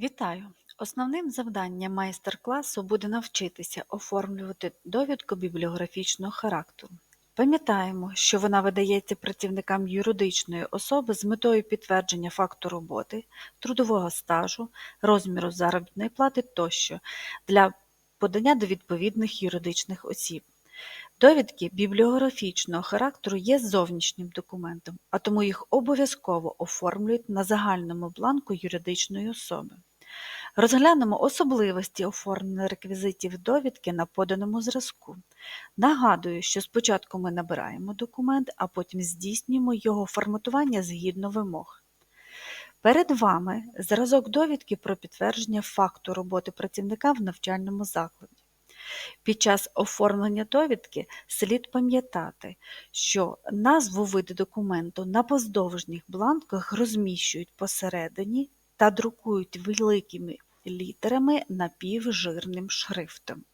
Вітаю! Основним завданням майстер-класу буде навчитися оформлювати довідку бібліографічного характеру. Пам'ятаємо, що вона видається працівникам юридичної особи з метою підтвердження факту роботи, трудового стажу, розміру заробітної плати тощо для подання до відповідних юридичних осіб. Довідки бібліографічного характеру є зовнішнім документом, а тому їх обов'язково оформлюють на загальному бланку юридичної особи. Розглянемо особливості оформлення реквізитів довідки на поданому зразку. Нагадую, що спочатку ми набираємо документ, а потім здійснюємо його форматування згідно вимог. Перед вами зразок довідки про підтвердження факту роботи працівника в навчальному закладі. Під час оформлення довідки слід пам'ятати, що назву виду документу на поздовжніх бланках розміщують посередині та друкують великими літерами напівжирним шрифтом.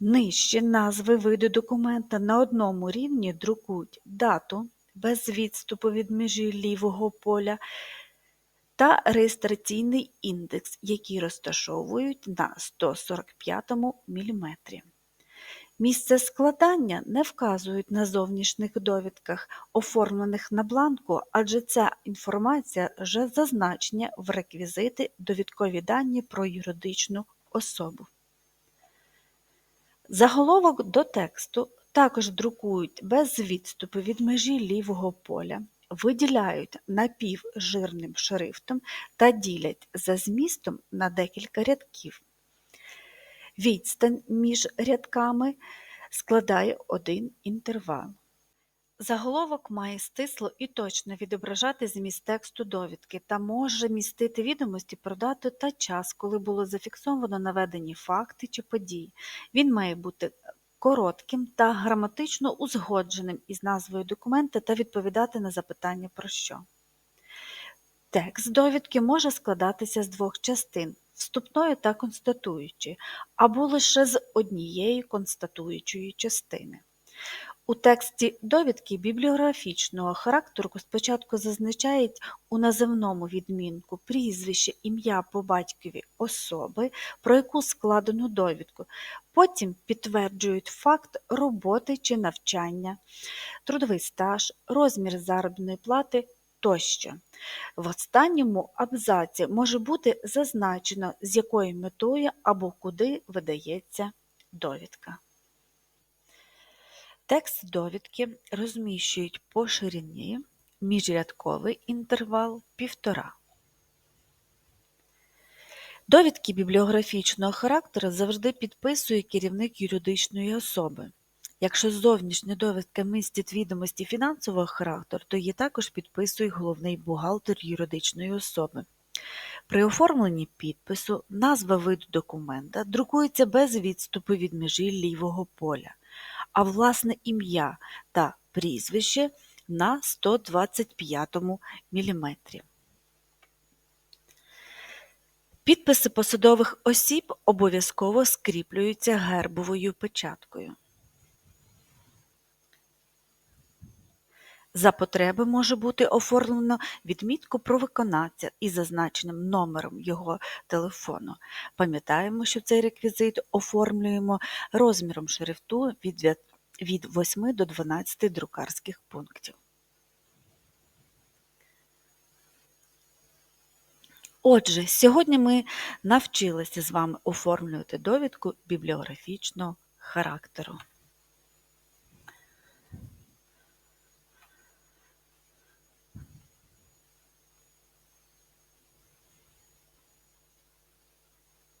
Нижче назви виду документа на одному рівні друкують дату без відступу від межі лівого поля та реєстраційний індекс, які розташовують на 145 мм. Місце складання не вказують на зовнішніх довідках, оформлених на бланку, адже ця інформація вже зазначена в реквізити довідкові дані про юридичну особу. Заголовок до тексту також друкують без відступу від межі лівого поля, виділяють напівжирним шрифтом та ділять за змістом на декілька рядків. Відстань між рядками складає один інтервал. Заголовок має стисло і точно відображати зміст тексту довідки та може містити відомості про дату та час, коли було зафіксовано наведені факти чи події. Він має бути коротким та граматично узгодженим із назвою документа та відповідати на запитання про що. Текст довідки може складатися з двох частин вступної та констатуючої, або лише з однієї констатуючої частини. У тексті довідки бібліографічного характеру спочатку зазначають у називному відмінку прізвище, ім'я по батькові особи, про яку складено довідку, потім підтверджують факт роботи чи навчання, трудовий стаж, розмір заробітної плати тощо. В останньому абзаці може бути зазначено, з якою метою або куди видається довідка. Текст довідки розміщують по ширині, міжрядковий інтервал півтора. Довідки бібліографічного характеру завжди підписує керівник юридичної особи. Якщо зовнішня довідка містить відомості фінансового характеру, то її також підписує головний бухгалтер юридичної особи. При оформленні підпису назва виду документа друкується без відступу від межі лівого поля, а власне ім'я та прізвище на 125 мм. Підписи посадових осіб обов'язково скріплюються гербовою печаткою. За потреби може бути оформлено відмітку про виконавця із зазначеним номером його телефону. Пам'ятаємо, що цей реквізит оформлюємо розміром шрифту від від 8 до 12 друкарських пунктів. Отже, сьогодні ми навчилися з вами оформлювати довідку бібліографічного характеру.